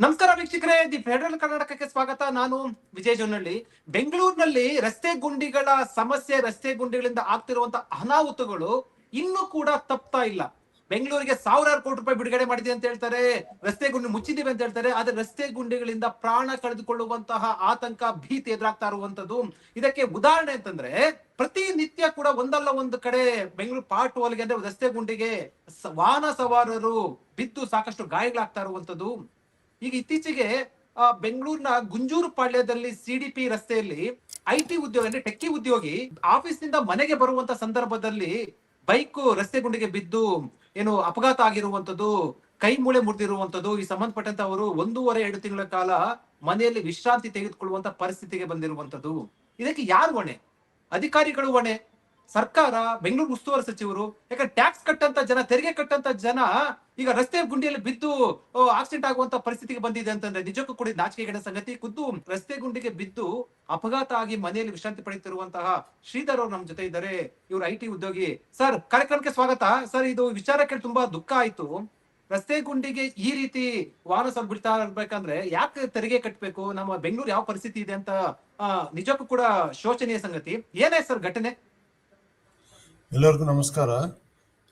ನಮಸ್ಕಾರ ವೀಕ್ಷಕರೇ, the federal ಕರ್ನಾಟಕಕ್ಕೆ ಸ್ವಾಗತ. ನಾನು ವಿಜಯ್ ಜೊನ್ನಳ್ಳಿ. ಬೆಂಗಳೂರಿನಲ್ಲಿ ರಸ್ತೆ ಗುಂಡಿಗಳ ಸಮಸ್ಯೆ, ರಸ್ತೆ ಗುಂಡಿಗಳಿಂದ ಆಗ್ತಿರುವಂತಹ ಅನಾಹುತಗಳು ಇನ್ನೂ ಕೂಡ ತಪ್ತಾ ಇಲ್ಲ. ಬೆಂಗಳೂರಿಗೆ ಸಾವಿರಾರು ಕೋಟಿ ರೂಪಾಯಿ ಬಿಡುಗಡೆ ಮಾಡಿದೆ ಅಂತ ಹೇಳ್ತಾರೆ. ರಸ್ತೆ ಗುಂಡಿ ಮುಚ್ಚಿದ್ದೀವಿ ಅಂತ ಹೇಳ್ತಾರೆ. ಆದ್ರೆ ರಸ್ತೆ ಗುಂಡಿಗಳಿಂದ ಪ್ರಾಣ ಕಳೆದುಕೊಳ್ಳುವಂತಹ ಆತಂಕ, ಭೀತಿ ಎದುರಾಗ್ತಾ ಇರುವಂತದ್ದು ಇದಕ್ಕೆ ಉದಾಹರಣೆ ಅಂತಂದ್ರೆ, ಪ್ರತಿನಿತ್ಯ ಕೂಡ ಒಂದಲ್ಲ ಒಂದು ಕಡೆ ಬೆಂಗಳೂರು ಪಾರ್ಟ್ ವಾಲ್ಗೆ ಅಂದ್ರೆ ರಸ್ತೆ ಗುಂಡಿಗೆ ವಾಹನ ಸವಾರರು ಬಿದ್ದು ಸಾಕಷ್ಟು ಗಾಯಗಳಾಗ್ತಾ ಇರುವಂತದ್ದು ಈಗ ಇತ್ತೀಚೆಗೆ ಬೆಂಗಳೂರಿನ ಗುಂಜೂರು ಪಾಳ್ಯದಲ್ಲಿ ಸಿಡಿಪಿ ರಸ್ತೆಯಲ್ಲಿ ಐಟಿ ಉದ್ಯೋಗಿ, ಅಂದ್ರೆ ಟೆಕ್ಕಿ ಉದ್ಯೋಗಿ ಆಫೀಸ್ನಿಂದ ಮನೆಗೆ ಬರುವಂತ ಸಂದರ್ಭದಲ್ಲಿ ಬೈಕ್ ರಸ್ತೆ ಗುಂಡಿಗೆ ಬಿದ್ದು, ಏನು ಅಪಘಾತ ಆಗಿರುವಂತದ್ದು ಕೈ ಮೂಳೆ ಮುರಿದಿರುವಂತದ್ದು ಈ ಸಂಬಂಧಪಟ್ಟಂತ ಅವರು ಒಂದೂವರೆ, ಎರಡು ತಿಂಗಳ ಕಾಲ ಮನೆಯಲ್ಲಿ ವಿಶ್ರಾಂತಿ ತೆಗೆದುಕೊಳ್ಳುವಂತ ಪರಿಸ್ಥಿತಿಗೆ ಬಂದಿರುವಂತದ್ದು ಇದಕ್ಕೆ ಯಾರು ಹೊಣೆ? ಅಧಿಕಾರಿಗಳು ಹೊಣೆ. ಸರ್ಕಾರ ಬೆಂಗಳೂರು ಉಸ್ತುವಾರಿ ಸಚಿವರು, ಯಾಕಂದ್ರೆ ಟ್ಯಾಕ್ಸ್ ಕಟ್ಟಂತ ಜನ, ತೆರಿಗೆ ಕಟ್ಟಂತ ಜನ ಈಗ ರಸ್ತೆ ಗುಂಡಿಯಲ್ಲಿ ಬಿದ್ದು ಆಕ್ಸಿಡೆಂಟ್ ಆಗುವಂತ ಪರಿಸ್ಥಿತಿಗೆ ಬಂದಿದೆ ಅಂತಂದ್ರೆ ನಿಜಕ್ಕೂ ಕೂಡ ನಾಚಿಕೆ ಗಿಡ ಸಂಗತಿ. ಖುದ್ದು ರಸ್ತೆ ಗುಂಡಿಗೆ ಬಿದ್ದು ಅಪಘಾತ ಆಗಿ ಮನೆಯಲ್ಲಿ ವಿಶ್ರಾಂತಿ ಪಡೆಯುತ್ತಿರುವಂತಹ ಶ್ರೀಧರ್ ಅವರು ನಮ್ಮ ಜೊತೆ ಇದ್ದಾರೆ. ಇವರು ಐ ಉದ್ಯೋಗಿ. ಸರ್, ಕಾರ್ಯಕ್ರಮಕ್ಕೆ ಸ್ವಾಗತ. ಸರ್, ಇದು ವಿಚಾರ ಕೇಳಿ ತುಂಬಾ ದುಃಖ ಆಯ್ತು. ರಸ್ತೆ ಗುಂಡಿಗೆ ಈ ರೀತಿ ವಾಹನ ಸ್ವಲ್ಪ ಬಿಡ್ತಾ ಇರ್ಬೇಕಂದ್ರೆ ಯಾಕೆ ತೆರಿಗೆ ಕಟ್ಟಬೇಕು? ನಮ್ಮ ಬೆಂಗಳೂರು ಯಾವ ಪರಿಸ್ಥಿತಿ ಇದೆ ಅಂತ ನಿಜಕ್ಕೂ ಕೂಡ ಶೋಚನೀಯ ಸಂಗತಿ. ಏನೇ ಸರ್ ಘಟನೆ? ಎಲ್ಲರಿಗೂ ನಮಸ್ಕಾರ.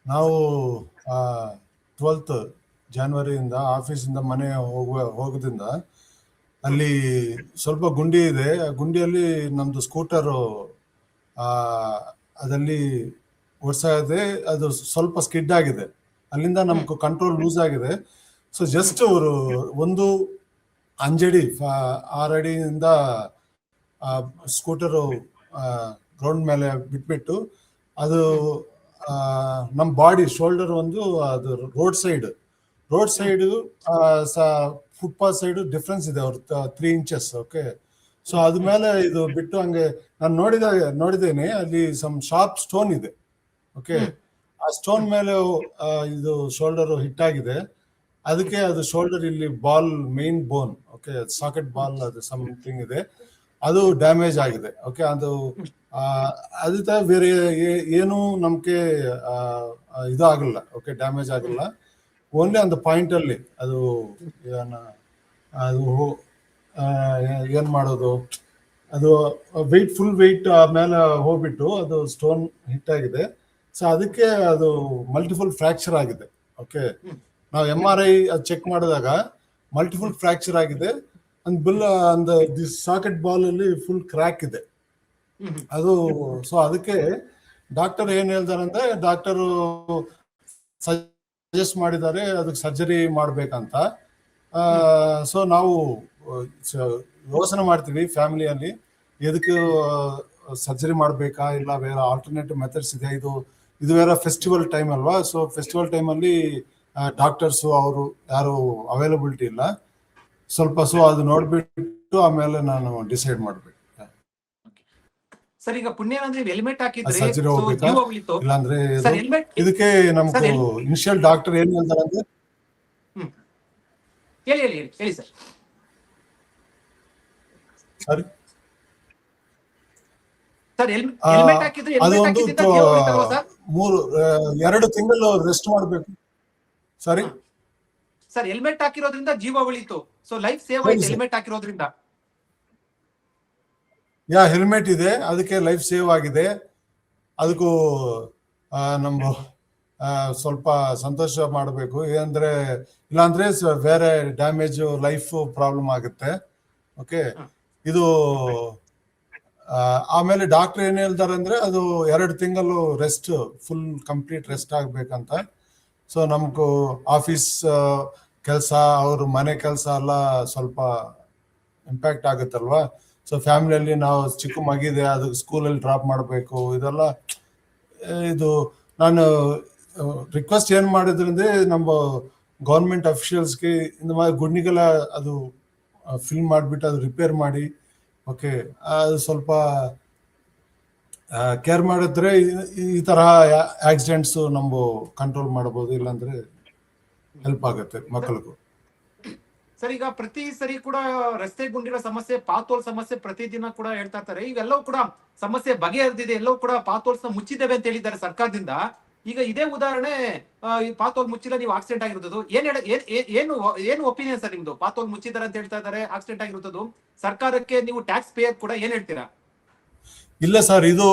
ನಾವು ಟ್ವೆಲ್ತ್ ಜಾನ್ವರಿಯಿಂದ ಆಫೀಸಿಂದ ಮನೆ ಹೋಗುವ, ಹೋಗೋದ್ರಿಂದ ಅಲ್ಲಿ ಸ್ವಲ್ಪ ಗುಂಡಿ ಇದೆ. ಆ ಗುಂಡಿಯಲ್ಲಿ ನಮ್ಮದು ಸ್ಕೂಟರು ಅದಲ್ಲಿ ಓಡಿಸ್ತಾ ಇದೆ. ಅದು ಸ್ವಲ್ಪ ಸ್ಕಿಡ್ ಆಗಿದೆ. ಅಲ್ಲಿಂದ ನಮ್ಗೆ ಕಂಟ್ರೋಲ್ ಲೂಸ್ ಆಗಿದೆ. ಸೊ ಜಸ್ಟ್ ಅವರು ಒಂದು ಅಂಜಡಿ ಫ- ಆರು ಅಡಿಯಿಂದ ಸ್ಕೂಟರು ಗ್ರೌಂಡ್ ಮೇಲೆ ಬಿಟ್ಬಿಟ್ಟು ಅದು ನಮ್ಮ ಬಾಡಿ ಶೋಲ್ಡರ್ ಒಂದು ಅದು road side. Road side footpath side difference ಇದೆ ಅವ್ರ ತ್ರೀ ಇಂಚಸ್ ಓಕೆ? ಸೊ ಅದ ಮೇಲೆ ಇದು ಬಿಟ್ಟು ಹಂಗೆ ನಾನು ನೋಡಿದ ನೋಡಿದ್ದೇನೆ ಅಲ್ಲಿ ಸಮ್ ಶಾರ್ಪ್ ಸ್ಟೋನ್ ಇದೆ ಓಕೆ? ಆ ಸ್ಟೋನ್ ಮೇಲೆ ಇದು ಶೋಲ್ಡರ್ ಹಿಟ್ ಆಗಿದೆ. ಅದಕ್ಕೆ ಅದು ಶೋಲ್ಡರ್ ಇಲ್ಲಿ ball main bone okay? Socket ball ಅದು ಸಮಥಿಂಗ್ ಇದೆ. ಅದು ಡ್ಯಾಮೇಜ್ ಆಗಿದೆ. ಓಕೆ ಅದು ಅದು ಬೇರೆ ಏನು ನಮಗೆ ಆಗಲ್ಲ ಓಕೆ ಡ್ಯಾಮೇಜ್ ಆಗಲ್ಲ. ಓನ್ಲಿ ಒಂದು ಪಾಯಿಂಟ್ ಅಲ್ಲಿ ಅದು ಅದು ಏನ್ ಮಾಡೋದು? ಅದು ವೆಯ್ಟ್ ಫುಲ್ ವೆಯ್ಟ್ ಆಮೇಲೆ ಹೋಗ್ಬಿಟ್ಟು ಅದು ಸ್ಟೋನ್ ಹಿಟ್ ಆಗಿದೆ. ಸೊ ಅದಕ್ಕೆ ಅದು ಮಲ್ಟಿಪಲ್ ಫ್ರಾಕ್ಚರ್ ಆಗಿದೆ. ಓಕೆ ನಾವು ಎಂ ಆರ್ ಐ ಚೆಕ್ ಮಾಡಿದಾಗ ಮಲ್ಟಿಪಲ್ ಫ್ರಾಕ್ಚರ್ ಆಗಿದೆ. ಅಂದ್ ಬಿಲ್ ಅಂದ ದಿ ಸಾಕೆಟ್ ಬಾಲ್ ಅಲ್ಲಿ ಫುಲ್ ಕ್ರ್ಯಾಕ್ ಇದೆ. ಅದು ಸೊ ಅದಕ್ಕೆ ಡಾಕ್ಟರ್ ಏನ್ ಹೇಳ್ತಾರೆ ಅಂದ್ರೆ ಡಾಕ್ಟರು ಸಜೆಸ್ಟ್ ಮಾಡಿದ್ದಾರೆ ಅದಕ್ಕೆ ಸರ್ಜರಿ ಮಾಡ್ಬೇಕಂತ. ಸೊ ನಾವು ಯೋಚನೆ ಮಾಡ್ತೀವಿ ಫ್ಯಾಮಿಲಿಯಲ್ಲಿ ಎದಕ್ಕೆ ಸರ್ಜರಿ ಮಾಡ್ಬೇಕಾ ಇಲ್ಲ ಬೇರೆ ಆಲ್ಟರ್ನೇಟಿವ್ ಮೆಥಡ್ಸ್ ಇದೆ, ಇದು ಇದು ಬೇರೆ ಫೆಸ್ಟಿವಲ್ ಟೈಮ್ ಅಲ್ವಾ? ಸೊ ಫೆಸ್ಟಿವಲ್ ಟೈಮಲ್ಲಿ ಡಾಕ್ಟರ್ಸು ಅವರು ಯಾರು ಅವೈಲಬಿಲಿಟಿ ಇಲ್ಲ. ಸ್ವಲ್ಪ ಸೊ ಅದು ನೋಡ್ಬಿಟ್ಟು ಆಮೇಲೆ ನಾನು ಡಿಸೈಡ್ ಮಾಡ್ಬೇಕು. ಸರ್ ಈಗ ಪುಣ್ಯ ಅಂದ್ರೆ ಹೆಲ್ಮೆಟ್ ಹಾಕಿದ್ರೆ? ಇಲ್ಲಾಂದ್ರೆ ಇದಕ್ಕೆ ನಮ್ಗೆ ಸರ್, ಇನಿಷಿಯಲ್ ಡಾಕ್ಟರ್ ಏನ್ ಹೇಳ್ತಾರೆ ಅಂದ್ರೆ? ಹೇಳಿ ಹೇಳಿ ಹೇಳಿ ಸರ್. ಮೂರು ಎರಡು ತಿಂಗಳು ರೆಸ್ಟ್ ಮಾಡ್ಬೇಕು. ಸರಿ. ಸರ್ ಹೆಲ್ಮೆಟ್ ಹಾಕಿರೋದ್ರಿಂದ ಜೀವ ಉಳಿತು. ಸೊ ಲೈಫ್ ಸೇವ್ ಆಯ್ತು ಹೆಲ್ಮೆಟ್ ಹಾಕಿರೋದ್ರಿಂದ. ಯಾ ಹೆಲ್ಮೆಟ್ ಇದೆ. ಅದಕ್ಕೆ ಲೈಫ್ ಸೇವ್ ಆಗಿದೆ. ಅದಕ್ಕೂ ನಮ್ಮ ಸ್ವಲ್ಪ ಸಂತೋಷ ಮಾಡಬೇಕು. ಏನಂದ್ರೆ ಇಲ್ಲಾಂದ್ರೆ ಬೇರೆ ಡ್ಯಾಮೇಜ್ ಲೈಫ್ ಪ್ರಾಬ್ಲಮ್ ಆಗುತ್ತೆ. ಓಕೆ ಇದು ಆಮೇಲೆ ಡಾಕ್ಟರ್ ಏನ್ ಹೇಳ್ತಾರೆ ಅಂದ್ರೆ ಅದು ಎರಡು ತಿಂಗಳು ರೆಸ್ಟ್ ಫುಲ್ ಕಂಪ್ಲೀಟ್ ರೆಸ್ಟ್ ಆಗ್ಬೇಕಂತ. ಸೊ ನಮ್ಗೂ ಆಫೀಸ್ ಕೆಲಸ, ಅವರು ಮನೆ ಕೆಲಸ ಎಲ್ಲ ಸ್ವಲ್ಪ ಇಂಪ್ಯಾಕ್ಟ್ ಆಗುತ್ತಲ್ವಾ? ಸೊ ಫ್ಯಾಮಿಲಿಯಲ್ಲಿ ನಾವು ಚಿಕ್ಕ ಮಗಿದೆ, ಅದು ಸ್ಕೂಲಲ್ಲಿ ಡ್ರಾಪ್ ಮಾಡಬೇಕು, ಇದೆಲ್ಲ ಇದು, ನಾನು ರಿಕ್ವೆಸ್ಟ್ ಏನು ಮಾಡಿದ್ರಂದ್ರೆ ನಮ್ಮ ಗೌರ್ಮೆಂಟ್ ಅಫಿಷಿಯಲ್ಸ್ಗೆ ಇಂದ ಮಾದರಿ ಗುಂಡಿಗೆಲ್ಲ ಅದು ಫಿಲ್ ಮಾಡಿಬಿಟ್ಟು ಅದು ರಿಪೇರ್ ಮಾಡಿ, ಓಕೆ, ಅದು ಸ್ವಲ್ಪ ಕೇರ್ ಮಾಡಿದ್ರೆ ಈ ಥರ ಆಕ್ಸಿಡೆಂಟ್ಸು ನಮ್ಮ ಕಂಟ್ರೋಲ್ ಮಾಡ್ಬೋದು, ಇಲ್ಲಾಂದರೆ ಹೆಲ್ಪ್ ಆಗುತ್ತೆ ಮಕ್ಕಳಿಗೂ. ಸರ್, ಈಗ ಪ್ರತಿ ಸರಿ ಕೂಡ ರಸ್ತೆ ಗುಂಡಿಗಳ ಸಮಸ್ಯೆ, ಪಾತೋಲ್ ಸಮಸ್ಯೆ ಪ್ರತಿದಿನ ಕೂಡ ಹೇಳ್ತಾ ಇರ್ತಾರೆ. ಇವೆಲ್ಲವೂ ಕೂಡ ಸಮಸ್ಯೆ ಬಗೆಹರಿದಿದೆ. ಎಲ್ಲವೂ ಕೂಡ ಪಾತೋಲ್ಸ್ ಮುಚ್ಚಿದ್ದೇವೆ ಅಂತ ಹೇಳಿದ್ದಾರೆ ಸರ್ಕಾರದಿಂದ. ಈಗ ಇದೇ ಉದಾಹರಣೆ ಪಾತೋಲ್ ಮುಚ್ಚಿಲ್ಲ, ನೀವು ಆಕ್ಸಿಡೆಂಟ್ ಆಗಿರೋದು. ಏನ್ ಹೇಳ, ಏನ್- ಏನ್- ಏನು ಏನು ಒಪಿನಿಯನ್ ಸರ್ ನಿಮ್ದು? ಪಾತೋಲ್ ಮುಚ್ಚಿದ್ದಾರೆ ಅಂತ ಹೇಳ್ತಾ ಇದ್ದಾರೆ ಆಕ್ಸಿಡೆಂಟ್ ಆಗಿರೋದು. ಸರ್ಕಾರಕ್ಕೆ ನೀವು ಟ್ಯಾಕ್ಸ್ ಪೇಯರ್ ಕೂಡ ಏನ್ ಹೇಳ್ತೀರಾ? ಇಲ್ಲ ಸರ್ ಇದು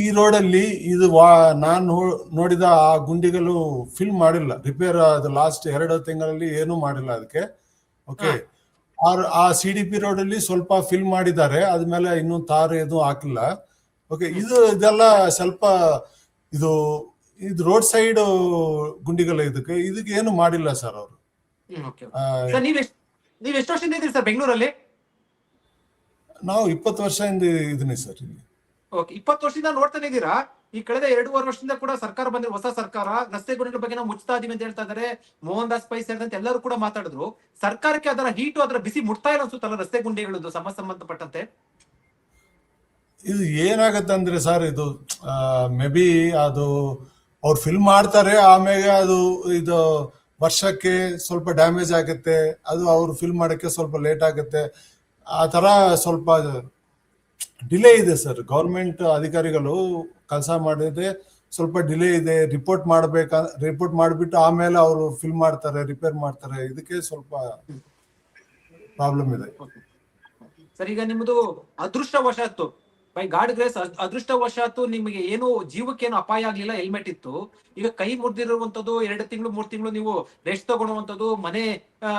ಈ ರೋಡಲ್ಲಿ ಇದು ವಾ ನಾನು ನೋಡಿದ ಆ ಗುಂಡಿಗಳು ಫಿಲ್ ಮಾಡಿಲ್ಲ. ರಿಪೇರ್ ಅದು ಲಾಸ್ಟ್ ಎರಡು ತಿಂಗಳಲ್ಲಿ ಏನೂ ಮಾಡಿಲ್ಲ ಅದಕ್ಕೆ. ಓಕೆ ಆ ಸಿ ಡಿ ಪಿ ರೋಡ್ ಅಲ್ಲಿ ಸ್ವಲ್ಪ ಫಿಲ್ ಮಾಡಿದ್ದಾರೆ. ಅದ್ಮೇಲೆ ಇನ್ನೂ ತಾರು ಏನು ಹಾಕಿಲ್ಲ. ಓಕೆ ಇದು ಇದೆಲ್ಲ ಸ್ವಲ್ಪ ಇದು ಇದು ರೋಡ್ ಸೈಡ್ ಗುಂಡಿಗಳ ಇದಕ್ಕೆ. ಇದಕ್ಕೆ ಏನು ಮಾಡಿಲ್ಲ ಸರ್ ಅವರು. ನೀವು ನೀವ್ ಎಷ್ಟ್ ಎಷ್ಟು ವರ್ಷದಿಂದ ಇದ್ದೀರಿ ಸರ್ ಬೆಂಗಳೂರಲ್ಲಿ? ನಾವು ಇಪ್ಪತ್ತು ವರ್ಷದಿಂದ ಇದೀನಿ ಸರ್ ಇಲ್ಲಿ. ಓಕೆ, ಇಪ್ಪತ್ತು ವರ್ಷದಿಂದ ನೋಡ್ತಾನೆ ಇದ್ದೀರಾ? ಈ ಕಳೆದ ಎರಡೂವರೆ ವರ್ಷದಿಂದ ಕೂಡ ಸರ್ಕಾರ ಬಂದ್ರೆ ಹೊಸ ಸರ್ಕಾರ, ರಸ್ತೆ ಗುಂಡಿಗಳ ಬಗ್ಗೆ ನಾವು ಮುಚ್ತಾ ಇದೀವಿ ಅಂತ ಹೇಳ್ತಾ ಇದ್ದಾರೆ. ಮೋಹನ್ ದಾಸ್ ಪೈ ಸೇರಿದಂತೆ ಎಲ್ಲರೂ ಕೂಡ ಮಾತಾಡಿದ್ರು. ಸರ್ಕಾರಕ್ಕೆ ಅದರ ಹೀಟು ಅದರ ಬಿಸಿ ಮುಟ್ತಾ ಇಲ್ಲ ಅನ್ಸುತ್ತಲ್ಲ ರಸ್ತೆ ಗುಂಡಿಗಳದ್ದು ಸಮಸ್ಯೆ ಸಂಬಂಧಪಟ್ಟಂತೆ? ಇದು ಏನಾಗತ್ತೆ ಅಂದ್ರೆ ಸರ್, ಇದು ಮೇ ಬಿ ಅದು ಅವ್ರು ಫಿಲ್ಮ್ ಮಾಡ್ತಾರೆ, ಆಮೇಲೆ ಅದು, ಇದು ವರ್ಷಕ್ಕೆ ಸ್ವಲ್ಪ ಡ್ಯಾಮೇಜ್ ಆಗುತ್ತೆ. ಅದು ಅವ್ರು ಫಿಲ್ಮ್ ಮಾಡೋಕ್ಕೆ ಸ್ವಲ್ಪ ಲೇಟ್ ಆಗುತ್ತೆ. ಆ ತರ ಸ್ವಲ್ಪ ಡಿಲೇ ಇದೆ ಸರ್. ಗೌರ್ಮೆಂಟ್ ಅಧಿಕಾರಿಗಳು ಕೆಲಸ ಮಾಡಿದ್ರೆ ಸ್ವಲ್ಪ ಡಿಲೇ ಇದೆ, ರಿಪೋರ್ಟ್ ಮಾಡ್ಬೇಕ, ರಿಪೋರ್ಟ್ ಮಾಡಿಬಿಟ್ಟು ಆಮೇಲೆ ಅವರು ಫಿಲ್ ಮಾಡ್ತಾರೆ, ರಿಪೇರ್ ಮಾಡ್ತಾರೆ. ಇದಕ್ಕೆ ಸ್ವಲ್ಪ ಪ್ರಾಬ್ಲಮ್ ಇದೆ. ಸರ್, ಈಗ ನಿಮ್ಮದು ಅದೃಷ್ಟವಶಾತ್ತು ಬೈ ಗಾಡ್ ಗ್ರೇಸ್ ಅದೃಷ್ಟವಶಾತು ನಿಮಗೆ ಏನು ಜೀವಕ್ಕೇನು ಅಪಾಯ ಆಗ್ಲಿಲ್ಲ ಹೆಲ್ಮೆಟ್ ಇತ್ತು. ಈಗ ಕೈ ಮುರಿದಿರುವಂತದ್ದು ಎರಡು ತಿಂಗಳು, ಮೂರು ತಿಂಗಳು ನೀವು ರೆಸ್ಟ್ ತಗೊಳ್ಳುವಂಥದ್ದು, ಮನೆ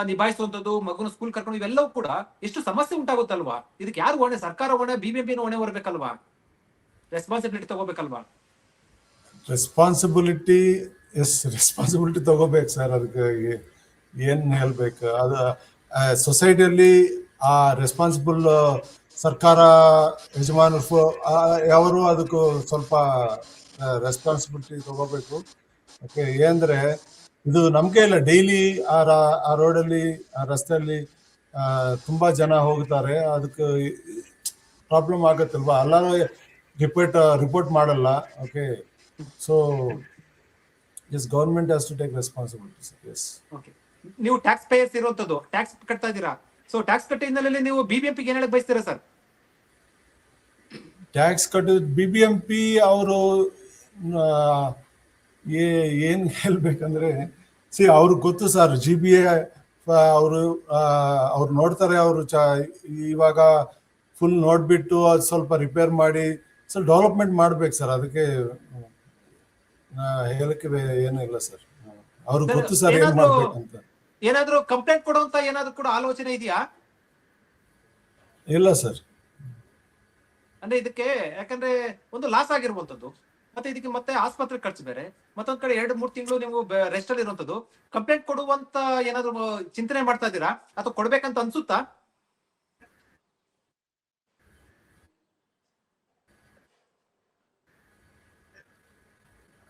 ನಿಭಾಯಿಸುವಂಥದ್ದು, ಮಗುನ ಸ್ಕೂಲ್ ಕರ್ಕೊಂಡು ಇವೆಲ್ಲವೂ ಕೂಡ ಎಷ್ಟು ಸಮಸ್ಯೆ ಉಂಟಾಗುತ್ತಲ್ವಾ? ಇದಕ್ಕೆ ಯಾರು ಹೊಣೆ? ಸರ್ಕಾರ ಹೊಣೆ ಬಿಬಿಎಂಪಿ ಹೊಣೆ ಹೊರಬೇಕಲ್ವಾ? ರೆಸ್ಪಾನ್ಸಿಬಿಲಿಟಿ ತಗೋಬೇಕಲ್ವಾ? ರೆಸ್ಪಾನ್ಸಿಬಿಲಿಟಿ ಎಸ್ ರೆಸ್ಪಾನ್ಸಿಬಿಲಿಟಿ ತಗೋಬೇಕು ಸರ್ ಅದಕ್ಕಾಗಿ ಏನ್ ಹೇಳ್ಬೇಕು? ಅದು ಸೊಸೈಟಿಯಲ್ಲಿ ಆ ರೆಸ್ಪಾನ್ಸಿಬಲ್ ಸರ್ಕಾರ ಯಜಮಾನರು ಅವರು ಅದಕ್ಕೂ ಸ್ವಲ್ಪ ರೆಸ್ಪಾನ್ಸಿಬಿಲಿಟಿ ತಗೋಬೇಕು. ಓಕೆ ಏನಂದ್ರೆ ಇದು ನಮ್ಗೆ ಇಲ್ಲ ಡೈಲಿ ಆ ಆ ರೋಡಲ್ಲಿ ಆ ರಸ್ತೆಯಲ್ಲಿ ತುಂಬಾ ಜನ ಹೋಗ್ತಾರೆ. ಅದಕ್ಕೆ ಪ್ರಾಬ್ಲಮ್ ಆಗತ್ತಲ್ವಾ? ಎಲ್ಲರೂ ರಿಪೋರ್ಟ್ ರಿಪೋರ್ಟ್ ಮಾಡಲ್ಲ. Okay so yes government has to take responsibility yes okay ನೀವು ಟ್ಯಾಕ್ಸ್ ಪೇಯರ್ಸ್ ಇರುವಂತದ್ದು ಟ್ಯಾಕ್ಸ್ ಕಟ್ತಾ ಇದ್ದೀರಾ? ಸೊ ಟ್ಯಾಕ್ಸ್ ಕಟ್ ಹಿನ್ನೆಲೆಯಲ್ಲಿ ನೀವು ಬಿಬಿಎಂಪಿ ಏನ್ ಹೇಳಕ್ ಬಯಸ್ತೀರಾ ಸರ್? ಟ್ಯಾಕ್ಸ್ ಕಟ್ಟು ಬಿಬಿಎಂಪಿ ಅವರು ಏನ್ ಹೇಳ್ಬೇಕಂದ್ರೆ ಸಿ ಅವ್ರಿಗೆ ಗೊತ್ತು ಸರ್ ಜಿ ಬಿ ಎ ಅವರು ಅವ್ರು ನೋಡ್ತಾರೆ ಅವರು ಚ ಇವಾಗ ಫುಲ್ ನೋಡ್ಬಿಟ್ಟು ಅದು ಸ್ವಲ್ಪ ರಿಪೇರ್ ಮಾಡಿ ಸ್ವಲ್ಪ ಡೆವಲಪ್ಮೆಂಟ್ ಮಾಡ್ಬೇಕು ಸರ್ ಅದಕ್ಕೆ ಹೇಳಕ್ಕೆ ಇಲ್ಲ ಸರ್. ಅವ್ರಿಗೆ ಗೊತ್ತು ಸರ್ ಏನ್ ಮಾಡ್ಬೇಕಂತ. ಏನಾದ್ರೂ ಕಂಪ್ಲೇಂಟ್ ಕೊಡುವಂತ ಏನಾದ್ರೂ ಕೂಡ ಆಲೋಚನೆ ಇದೆಯಾ? ಇಲ್ಲ ಸರ್ ಅಂದ್ರೆ ಇದಕ್ಕೆ ಯಾಕಂದ್ರೆ ಒಂದು ಲಾಸ್ ಆಗಿರುವಂತದ್ದು ಮತ್ತೆ ಇದಕ್ಕೆ ಮತ್ತೆ ಆಸ್ಪತ್ರೆ ಖರ್ಚು ಬೇರೆ ಮತ್ತೊಂದ್ ಕಡೆ ಎರಡು ಮೂರು ತಿಂಗಳು ನೀವು ರೆಸ್ಟ್ ಅಲ್ಲಿ ಇರುವಂತದ್ದು ಕಂಪ್ಲೇಂಟ್ ಕೊಡುವಂತ ಏನಾದ್ರು ಚಿಂತನೆ ಮಾಡ್ತಾ ಇದ್ದೀರಾ? ಅಥವಾ ಕೊಡ್ಬೇಕಂತ ಅನ್ಸುತ್ತಾ?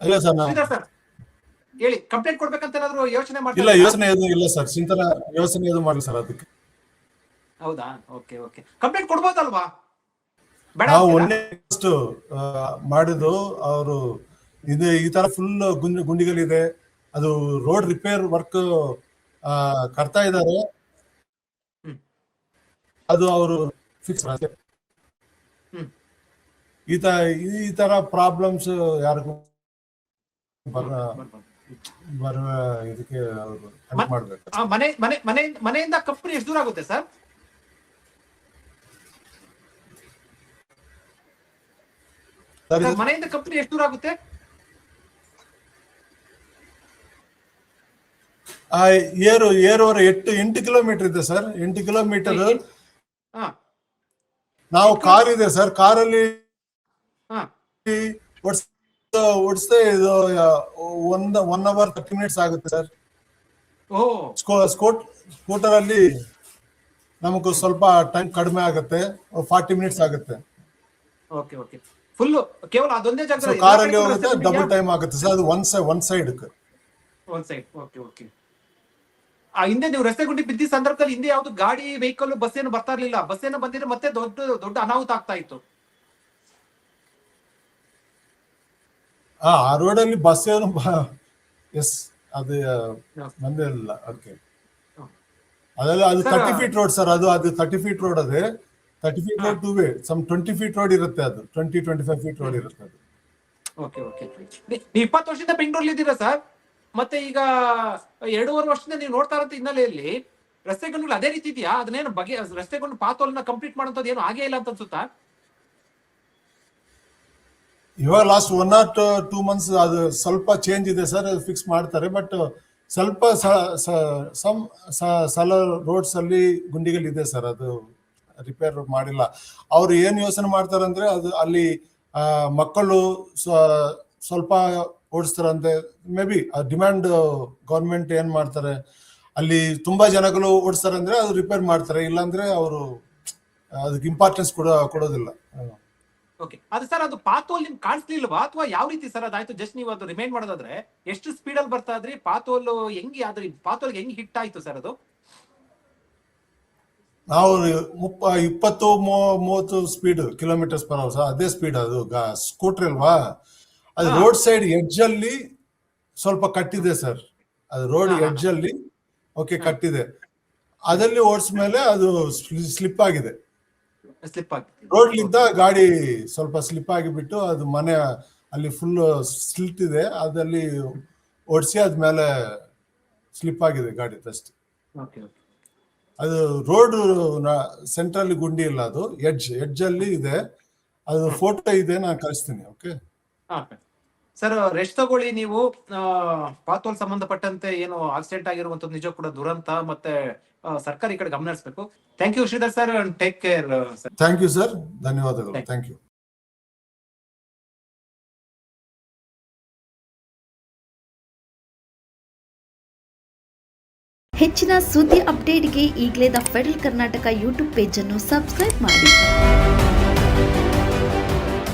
ಅಲ್ಲ ಸರ್ ಹೇಳಿ ಕಂಪ್ಲೇಂಟ್ ಕೊಡ್ಬೇಕಂತ ಏನಾದ್ರು ಯೋಚನೆ ಇಲ್ಲ? ಯೋಚನೆ ಏನು ಇಲ್ಲ ಸರ್ ಚಿಂತನ ಯೋಚನೆ ಏನು ಮಾಡಿ ಸರ್ ಅದಕ್ಕೆ ಹೌದಾ ಓಕೆ ಓಕೆ ಕಂಪ್ಲೇಂಟ್ ಕೊಡ್ಬೋದಲ್ವಾ ಬೇಡ ನಾವು ಅಂತೀರಾ? ಒನ್ನೆ ಫಸ್ಟ್ ಮಾಡಿದ್ದು ಅವರು ಇದು ಈ ತರ ಫುಲ್ ಗುಂಡಿ ಗುಂಡಿಗಳಿದೆ ಅದು ರೋಡ್ ರಿಪೇರ್ ವರ್ಕ್ ಕಟ್ತಾ ಇದ್ದಾರೆ ಹ್ಮ್. ಅದು ಅವರು ಫಿಕ್ಸ್ ಹ್ಮ್. ಈ ತರ ಈ ತರ ಪ್ರಾಬ್ಲಮ್ಸ್ ಯಾರಿಗೂ ಬರ ಬರ್ಬೋದು. ಬರುವ ಇದಕ್ಕೆ ಅವರು ಮತ್- ಹೆಲ್ಪ್ ಮಾಡ್ಬೇಕು. ಆ, ಮನೆ ಮನೆ ಮನೆ ಮನೆಯಿಂದ ಕಂಪನಿ ಎಷ್ಟು ದೂರ ಆಗುತ್ತೆ ಸರ್? ಸರ್ ಇದು- ಮನೆಯಿಂದ ಕಂಪನಿ ಎಷ್ಟು ದೂರ ಆಗುತ್ತೆ? ಆ, ಏರು ಏರುವರೆ ಎಟ್ಟು ಎಂಟು ಕಿಲೋಮೀಟರ್ ಇದೆ ಸರ್. ಎಂಟು ಕಿಲೋಮೀಟರ್ ಹಾ. ನಾವು ಕಾರ್ ಇದೆ ಸರ್. ಕಾರಲ್ಲಿ ಹಾ. ಓಡಿಸ್ದೆ ಇದು ಒಂದ್ ಒನ್ ಅವರ್ ತರ್ಟಿ ಮಿನಿಟ್ಸ್ ಆಗುತ್ತೆ ಸರ್ ಓ. ಸ್ಕೂಟ್ ಸ್ಕೂಟರ್ ಅಲ್ಲಿ ನಮಗೂ ಸ್ವಲ್ಪ ಟೈಮ್ ಕಡಿಮೆ ಆಗುತ್ತೆ ಫಾರ್ಟಿ ಮಿನಿಟ್ಸ್ ಆಗುತ್ತೆ. ಓಕೆ ಓಕೆ ಫುಲ್ ಕೇವಲ ಅದೊಂದೇ ಸೊ ಜಾಗ ಕಾರಲ್ಲಿ ಹೋಗುತ್ತೆ ಡಬಲ್ ಟೈಮ್ ಆಗುತ್ತೆ ಸರ್ ಅದು ಒನ್ ಸೈ one side one side okay okay ಆ ಹಿಂದೆ ನೀವು ರಸ್ತೆ ಗುಂಡಿ ಬಿದ್ದ ಸಂದರ್ಭದಲ್ಲಿ ಹಿಂದೆ ಯಾವ್ದು ಗಾಡಿ ವೆಹಿಕಲ್ ಬಸ್ ಏನು ಬರ್ತಾ ಇರ್ಲಿಲ್ಲ. ಬಸ್ ಏನು ಬಂದಿದ್ರೆ ಮತ್ತೆ ದೊಡ್ಡ ದೊಡ್ಡ ಅನಾಹುತ ಆಗ್ತಾ ಇತ್ತು. ಆ ರೋಡಲ್ಲಿ ಬಸ್ ಏನು ಎಸ್ ಅದು ಬಂದೇ ಇಲ್ಲ ಅದಕ್ಕೆ ಅದೆಲ್ಲ ಅದು ತರ್ಟಿ ಫೀಟ್ ರೋಡ್ ಸರ್ ಅದು ಅದು ತರ್ಟಿ ಫೀಟ್ ರೋಡ್ ಅದೇ. Thirty feet road two way some twenty feet road ಇರುತ್ತೆ ಅದು twenty twenty five feet road ಇರುತ್ತೆ ಅದು. ಓಕೆ ಓಕೆ ಇಪ್ಪತ್ತು ವರ್ಷದಿಂದ ಬೆಂಗಳೂರಲ್ಲಿ ಇದ್ದೀರಾ ಸರ್? ಮತ್ತೆ ಈಗ ಎರಡೂವರೆ ವರ್ಷದಿಂದ ನೀವು ನೋಡ್ತಾ ಇರೋ ಹಿನ್ನೆಲೆಯಲ್ಲಿ ರಸ್ತೆ ಗುಂಡಿಗಳು ಅದೇ ರೀತಿ ಇದೆಯಾ? ಅದನ್ನೇನು ಬಗೆ ರಸ್ತೆಗಳು ಪಾತೋಲನ್ನ ಪಾತೋಲ್ನ ಕಂಪ್ಲೀಟ್ ಮಾಡೋಂಥದ್ದು ಏನು ಆಗೇ ಇಲ್ಲ ಅಂತ ಅನ್ಸುತ್ತಾ? ಇವಾಗ last one or two months ಅದು ಸ್ವಲ್ಪ ಚೇಂಜ್ ಇದೆ ಸರ್ ಫಿಕ್ಸ್ ಮಾಡ್ತಾರೆ. ಬಟ್ ಸ್ವಲ್ಪ ಸಮ್ ಸಲ ರೋಡ್ಸ್ ಅಲ್ಲಿ ಗುಂಡಿಗಳಿದೆ ಸರ್ ಅದು ರಿಪೇರ್ ಮಾಡಿಲ್ಲ. ಅವ್ರು ಏನ್ ಯೋಚನೆ ಮಾಡ್ತಾರಂದ್ರೆ ಅದು ಅಲ್ಲಿ ಮಕ್ಕಳು ಸ್ವಲ್ಪ ಓಡಿಸ್ತಾರಂತೆ ಮೇ ಬಿ ಡಿಮ್ಯಾಂಡ್ ಗೌರ್ಮೆಂಟ್ ಏನ್ ಮಾಡ್ತಾರೆ, ಅಲ್ಲಿ ತುಂಬಾ ಜನಗಳು ಓಡಿಸ್ತಾರಂದ್ರೆ ಅದು ರಿಪೇರ್ ಮಾಡ್ತಾರೆ. ಇಲ್ಲಾಂದ್ರೆ ಅವರು, ಅದಕ್ಕೆ ಇಂಪಾರ್ಟೆನ್ಸ್ ಕೊಡ ಕೊಡೋದಿಲ್ಲ. ಓಕೆ ಅದು ಸರ್ ಅದು ಪಾತೋಲ್ ನಿಮ್ಗೆ ಕಾಣಿಸ್ಲಿಲ್ವಾ? ಅಥವಾ ಯಾವ ರೀತಿ ಸರ್ ಅದಾಯ್ತು? ಜಸ್ಟ್ ನೀವು ಅದು ರಿಮೈಂಡ್ ಮಾಡೋದಾದ್ರೆ ಎಷ್ಟು ಸ್ಪೀಡ್ ಅಲ್ಲಿ ಬರ್ತಾ ಇದ್ರಿ? ಪಾತೋಲ್ ಹೆಂಗೆ ಅದ್ರ ಪಾತೋಲ್ ಹೆಂಗ್ ಹಿಟ್ ಆಯ್ತು ಸರ್ ಅದು? ನಾವು ಮುಪ್ಪ ಇಪ್ಪತ್ತು ಮೂವತ್ತು ಸ್ಪೀಡ್ ಕಿಲೋಮೀಟರ್ಸ್ ಪರ್ ಅವರ್ ಅದೇ ಸ್ಪೀಡ್ ಅದು. ಸ್ಕೂಟರ್ ಅಲ್ವಾ? ಅದು ರೋಡ್ ಸೈಡ್ ಎಡ್ಜ್ ಅಲ್ಲಿ ಸ್ವಲ್ಪ ಕಟ್ಟಿದೆ ಸರ್. ಅದು ರೋಡ್ ಎಡ್ಜ್ ಅಲ್ಲಿ ಓಕೆ. ಕಟ್ಟಿದೆ. ಅದಲ್ಲಿ ಓಡಿಸ್ಮೇಲೆ ಅದು ಸ್ಲಿಪ್ ಆಗಿದೆ. ಸ್ಲಿಪ್ ಆಗಿ ರೋಡ್ ಲಿಂದ ಗಾಡಿ ಸ್ವಲ್ಪ ಸ್ಲಿಪ್ ಆಗಿಬಿಟ್ಟು ಅದು ಮನೆ ಅಲ್ಲಿ ಫುಲ್ ಸ್ಲಿಟ್ ಇದೆ. ಅದಲ್ಲಿ ಓಡಿಸಿ ಅದ್ಮೇಲೆ ಸ್ಲಿಪ್ ಆಗಿದೆ ಗಾಡಿ ಅಷ್ಟೇ ಓಕೆ ಓಕೆ ಅದು ರೋಡ್ ಸೆಂಟ್ರಲ್ಲಿ ಗುಂಡಿ ಇಲ್ಲ ಅದು ಎಡ್ಜ್ ಎಡ್ಜ್ ಅಲ್ಲಿ ಇದೆ. ಅದು ಫೋಟೋ ಇದೆ ನಾನು ಕಳಿಸ್ತೀನಿ ಓಕೆ ಸರ್ ರೆಸ್ಟ್ ತಗೊಳ್ಳಿ ನೀವು. ಪಾತೋಲ್ ಸಂಬಂಧಪಟ್ಟಂತೆ ಏನು ಆಕ್ಸಿಡೆಂಟ್ ಆಗಿರುವಂತದ್ದು ನಿಜ ಕೂಡ ದುರಂತ ಮತ್ತೆ ಸರ್ಕಾರ ಈ ಕಡೆ ಗಮನ ಹರಿಸಬೇಕು thank you Sridhar sir take care sir thank you sir ಧನ್ಯವಾದಗಳು. ಥ್ಯಾಂಕ್ ಯು ಹೆಚ್ಚಿನ ಸುದ್ದಿ ಅಪ್ಡೇಟ್ಗೆ ಈಗಲೇ ದ ಫೆಡರಲ್ ಕರ್ನಾಟಕ ಯೂಟ್ಯೂಬ್ ಪೇಜನ್ನು ಸಬ್ಸ್ಕ್ರೈಬ್ ಮಾಡಿ.